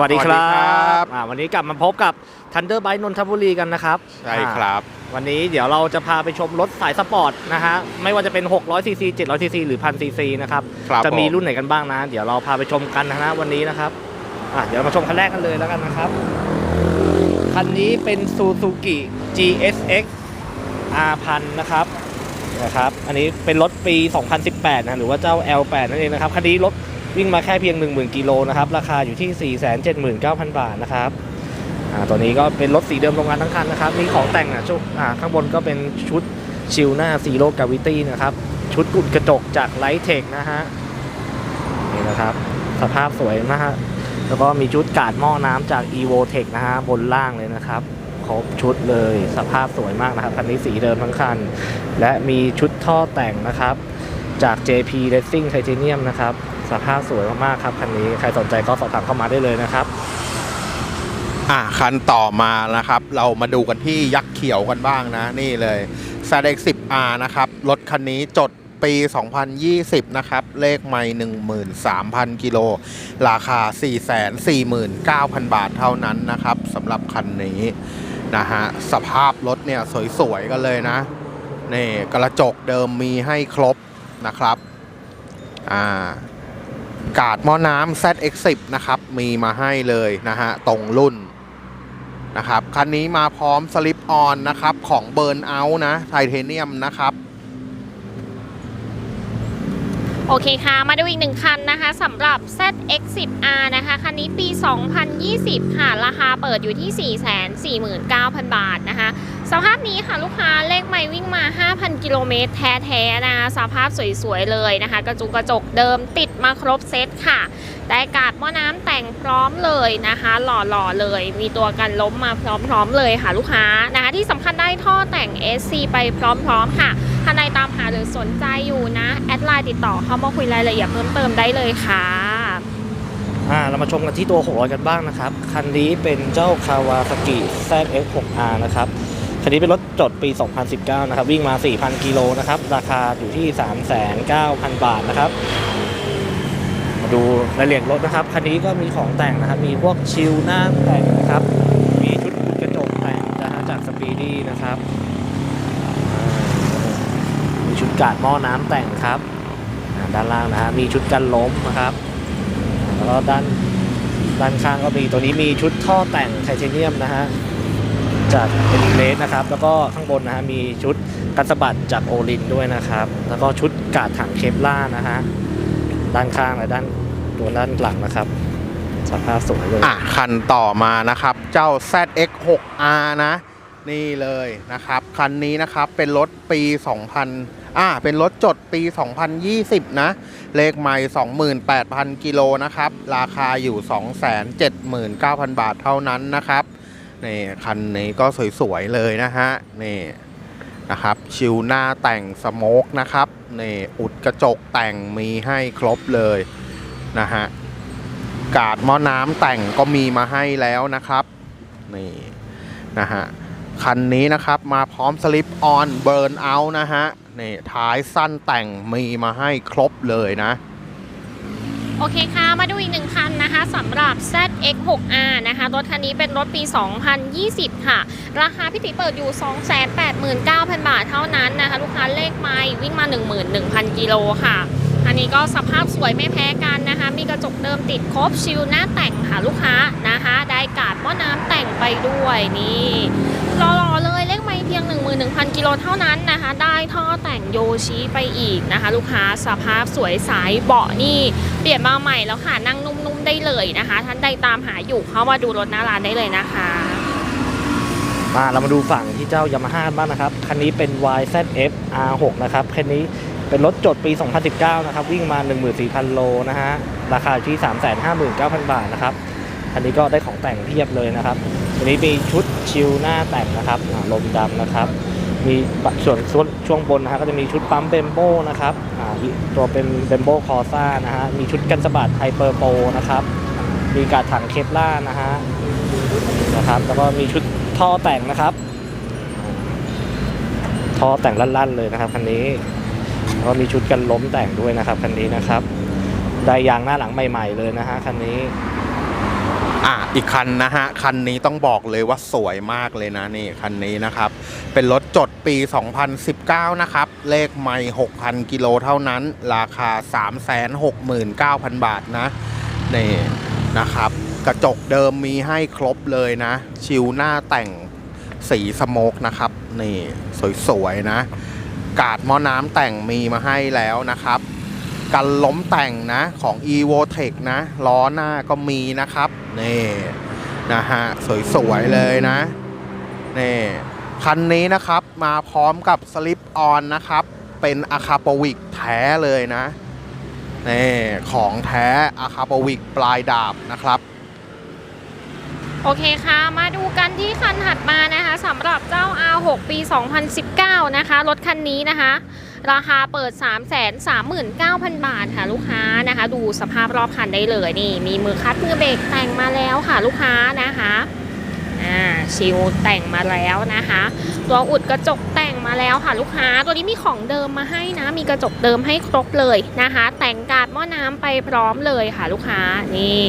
วัสดีครัสวัสดีครับบอ่าวันนี้กลับมาพบกับ Thunder Bike นนทบุรีกันนะครับใช่ครับอ่าวันนี้เดี๋ยวเราจะพาไปชมรถสายสปอร์ตนะฮะไม่ว่าจะเป็น 600 cc 700 cc หรือ 1000 cc นะครับครับจะมีผม รุ่นไหนกันบ้างนะ เดี๋ยวเราพาไปชมกันนะฮะวันนี้นะครับอะเดี๋ยวมาชมคันแรกกันเลยแล้วกันนะครับ คันนี้เป็น Suzuki GSX R1000 นะครับนะครับ อันนี้เป็นรถปี 2018 นะหรือว่าเจ้า L8 นั่นเองนะครับ คันนี้รถ วิ่งมาแค่เพียง 10,000 กิโลนะครับ ราคาอยู่ที่ 479,000 บาทนะครับตัวนี้ก็เป็นรถสีเดิมโรงงานทั้งคันนะครับ มีของแต่งอะชุดอ่าข้างบนก็เป็นชุดชิลหน้าซีโร่กาวิตี้นะครับ ชุดกุดกระจกจากไลท์เทคนะฮะ นี่นะครับ สภาพสวยนะฮะ แล้วก็มีชุดกาดหม้อน้ำจาก evo tech นะฮะ บนล่างเลยนะครับ ครบชุดเลย สภาพสวยมากนะครับ คันนี้สีเดิมทั้งคัน และมีชุดท่อแต่งนะครับ จาก JP Racing Titanium นะครับ สภาพสวยมากๆครับคันนี้ใครสนใจก็สอบถามเข้ามาได้เลยนะครับ อะคันต่อมานะครับ เรามาดูกันที่ยักษ์เขียวกันบ้างนะ นี่เลย z x 10 r นะครับ รถคันนี้จดปี 2020 นะครับ เลขไม่13,000 กิโล ราคา 449,000 บาทเท่านั้นนะครับสำหรับคันนี้นะฮะ สภาพรถเนี่ยสวยๆกันเลยนะ นี่กระจกเดิมมีให้ครบนะครับ อ่า กาดหม้อน้ำ ZX10 นะครับ มีมาให้เลยนะฮะ ตรงรุ่นนะครับ คันนี้มาพร้อมสลิปออนนะครับ ของเบิร์นเอานะ ไทเทเนียมนะครับ โอเคค่ะ มาดูอีกหนึ่งคันนะคะสำหรับ ZX10R นะคะ คันนี้ปี 2020 ค่ะ ราคาเปิดอยู่ที่ 449,000 บาทนะคะ สภาพนี้ค่ะลูกค้าเลขไม่วิ่งมา 5,000 กิโลเมตรแท้ๆนะคะ สภาพสวยๆ เลยนะคะ กระจุกกระจกเดิมติดมาครบเซตค่ะ ได้กาดหม้อน้ำแต่งพร้อมเลยนะคะ หล่อๆ เลย มีตัวกันล้มมาพร้อมๆ เลยค่ะลูกค้านะคะ ที่สำคัญได้ท่อแต่ง SC ไปพร้อมๆ ค่ะานใดตามหาหรือสนใจอยู่นะ แอดไลน์ติดต่อเข้ามาคุยรายละเอียดเพิ่มเติมได้เลยค่ะอ่าเรามาชมกันที่ตัว600กันบ้างนะครับ คันนี้เป็นเจ้า Kawasaki ZX6R นะครับคันนี้เป็นรถจดปี 2019 นะครับ วิ่งมา 4,000 กิโลนะครับ ราคาอยู่ที่ 39,000 บาทนะครับมาดูรายละเอียดรถนะครับ คันนี้ก็มีของแต่งนะครับ มีพวกชิลหน้าแต่งนะครับ มีชุดกระจกแต่งนะฮะจากสปีดี้นะครับ กาดหม้อน้ำแต่งครับอ่าด้านล่างนะฮะมีชุดกันล้มนะครับแล้วก็ด้านด้านข้างก็มีตัวนี้มีชุดท่อแต่งไทเทเนียมนะฮะจากเอลิเลสนะครับ แล้วก็ข้างบนนะฮะมีชุดกันสะบัดจากโอลินด้วยนะครับ แล้วก็ชุดกาดถังเคปล่าร์นะฮะด้านข้างและด้านตัวด้านหลังนะครับสภาพสวยเลยอะคันต่อมานะครับ เจ้า ZX6R นะ นี่เลยนะครับ คันนี้นะครับเป็นรถปี 2000อ่าเป็นรถจดปี 2020 นะ เลขไม่ 28,000 กิโลนะครับ ราคาอยู่ 279,000 บาทเท่านั้นนะครับนี่คันนี้ก็สวยๆเลยนะฮะนี่นะครับชิวหน้าแต่งสโมกนะครับนี่อุดกระจกแต่งมีให้ครบเลยนะฮะกาดหม้อน้ำแต่งก็มีมาให้แล้วนะครับนี่นะฮะ คันนี้นะครับมาพร้อมสลิปออนเบิร์นเอานะฮะนี่ท้ายสั้นแต่งมีมาให้ครบเลยนะ โอเคค่ะ มาดูอีกหนึ่งคันนะคะสำหรับ ZX6R นะคะ รถคันนี้เป็นรถปี 2020 ค่ะ ราคาพิติเปิดอยู่ 289,000 บาทเท่านั้นนะคะ ลูกค้าเลขไม่วิ่งมา 11,000 กิโลค่ะ อันนี้ก็สภาพสวยไม่แพ้กันนะคะ มีกระจกเดิมติดครบชิลหน้าแต่งค่ะลูกค้านะคะ ได้กาดหม้อน้ำแต่งไปด้วยนี่ รอๆเลยเลขไม่เพียง 11,000 กิโลเท่านั้นนะคะ ได้ท่อแต่งโยชิไปอีกนะคะ ลูกค้าสภาพสวยสายเบาะนี่เปลี่ยนมาใหม่แล้วค่ะนั่งนุ่มๆได้เลยนะคะ ท่านใดตามหาอยู่เข้ามาดูรถหน้าร้านได้เลยนะคะมาเรามาดูฝั่งที่เจ้ายามาฮ่าบ้างนะครับ คันนี้เป็น YZF R6 นะครับ คันนี้เป็นรถจดปี 2019 นะครับ วิ่งมา 14,000 โลนะฮะ ราคาที่ 359,000 บาทนะครับ คันนี้ก็ได้ของแต่งเพียบเลยนะครับ คันนี้มีชุดชิลหน้าแต่งนะครับลมดำนะครับ มีส่วนส่วนช่วงบนนะฮะก็จะมีชุดปั๊มเบมโบนะครับอ่าตัวเป็นเบมโบคอซ่านะฮะมีชุดกันสะบัดไฮเปอร์โปนะครับ มีกาดถังเคปล่านะฮะนะครับแล้วก็มีชุดท่อแต่งนะครับท่อแต่งลั่นๆเลยนะครับคันนี้แล้วก็มีชุดกันล้มแต่งด้วยนะครับคันนี้นะครับได้ยางหน้าหลังใหม่ ๆเลยนะฮะคันนี้ อะอีกคันนะฮะ คันนี้ต้องบอกเลยว่าสวยมากเลยนะนี่คันนี้นะครับ เป็นรถจดปี 2019 นะครับ เลขไม่6,000 กิโลเท่านั้น ราคา 369,000 บาทนะ นี่นะครับ กระจกเดิมมีให้ครบเลยนะ ชิวหน้าแต่งสีสโมกนะครับ นี่สวยๆนะ กาดหม้อน้ำแต่งมีมาให้แล้วนะครับกันล้มแต่งนะของ e v o t e c นะ ล้อหน้าก็มีนะครับ นี่นะฮะสวยๆเลยนะนี่คันนี้นะครับมาพร้อมกับสลิปออนนะครับ เป็นอะคา o วิกแท้เลยนะนี่ของแท้อะคา o วิกปลายดาบนะครับโอเคค่ะ มาดูกันที่คันถัดมานะคะสำหรับเจ้า R6 ปี 2019 นะคะ รถคันนี้นะคะ ราคาเปิด 339,000 บาทค่ะลูกค้านะคะ ดูสภาพรอบคันได้เลยนี่ มีมือคัดมือเบรกแต่งมาแล้วค่ะลูกค้านะคะอ่าชิลแต่งมาแล้วนะคะ ตัวอุดกระจกแต่งมาแล้วค่ะลูกค้า ตัวนี้มีของเดิมมาให้นะ มีกระจกเดิมให้ครบเลยนะคะ แต่งกาดหม้อน้ำไปพร้อมเลยค่ะลูกค้านี่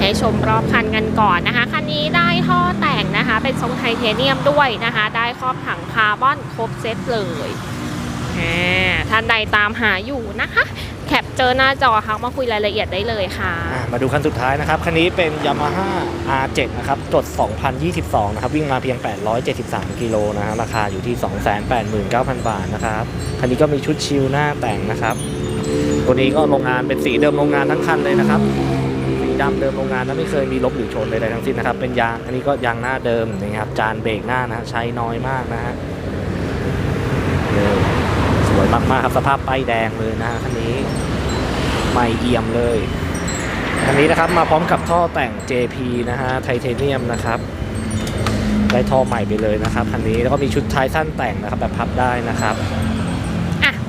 ให้ชมรอบคันกันก่อนนะคะคันนี้ได้ท่อแต่งนะคะ เป็นทรงไทเทเนียมด้วยนะคะ ได้ครอบถังคาร์บอนครบเซตเลย ท่านใดตามหาอยู่นะคะ แคปเจอหน้าจอทักมาคุยรายละเอียดได้เลยค่ะ อะมาดูคันสุดท้ายนะครับ คันนี้เป็น Yamaha R7 นะครับจด 2022 นะครับ วิ่งมาเพียง 873 กิโลนะฮะราคาอยู่ที่ 289,000 บาทนะครับ คันนี้ก็มีชุดชิลหน้าแต่งนะครับ ตัวนี้ก็โรงงานเป็นสีเดิมโรงงานทั้งคันเลยนะครับ สีดำเดิมโรงงานนะไม่เคยมีลบหรือชนใดๆทั้งสิ้นนะครับ เป็นยางอันนี้ก็ยางหน้าเดิมนะครับ จานเบรกหน้านะฮะใช้น้อยมากนะฮะ วยมากๆครับสภาพป้ายแดงเลยนะฮะคันนี้ใหม่เอี่ยมเลยคันนี้นะครับมาพร้อมกับท่อแต่ง JP นะฮะไทเทเนียมนะครับได้ท่อใหม่ไปเลยนะครับคันนี้แล้วก็มีชุดท้ายสั้นแต่งนะครับแบบพับได้นะครับ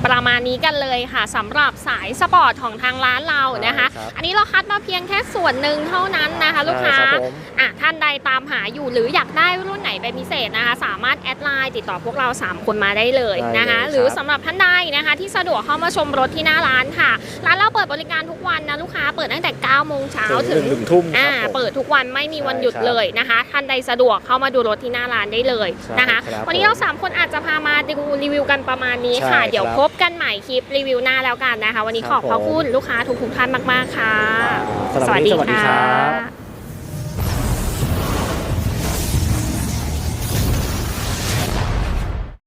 ประมาณนี้กันเลยค่ะสำหรับสายสปอร์ตของทางร้านเรานะคะใช่ครับอันนี้เราคัดมาเพียงแค่ส่วนหนึ่งเท่านั้นนะคะ ลูกค้าใช่รับผมอะท่านใดตามหาอยู่หรืออยากได้รุ่นไหนเป็นพิเศษนะคะ สามารถแอดไลน์ติดต่อพวกเรา 3 คนมาได้เลยนะคะได้เลยครับหรือสำหรับท่านใดนะคะ ที่สะดวกเข้ามาชมรถที่หน้าร้านค่ะ ร้านเราเปิดบริการทุกวันนะลูกค้าเปิดตั้งแต่9โมงเช้าถึถึงงหนึ่งทุ่มคอ่ารับผมเปิดทุกวันไม่มีวันหยุดใช่ครับเลยนะคะ ท่านใดสะดวกเข้ามาดูรถที่หน้าร้านได้เลยนะคะใช่ครับวันนี้เราสามคนอาจจะพามาดูรีวิวกันประมาณนี้ค่ะใช่ครับเดี๋ยวพบกันใหม่คลิปรีวิวหน้าแล้วกันนะคะ วันนี้ขอบพระคุณลูกค้าทุกๆท่านมาก ๆ ค่ะสำหรับวันนี้สวัสดีครับะ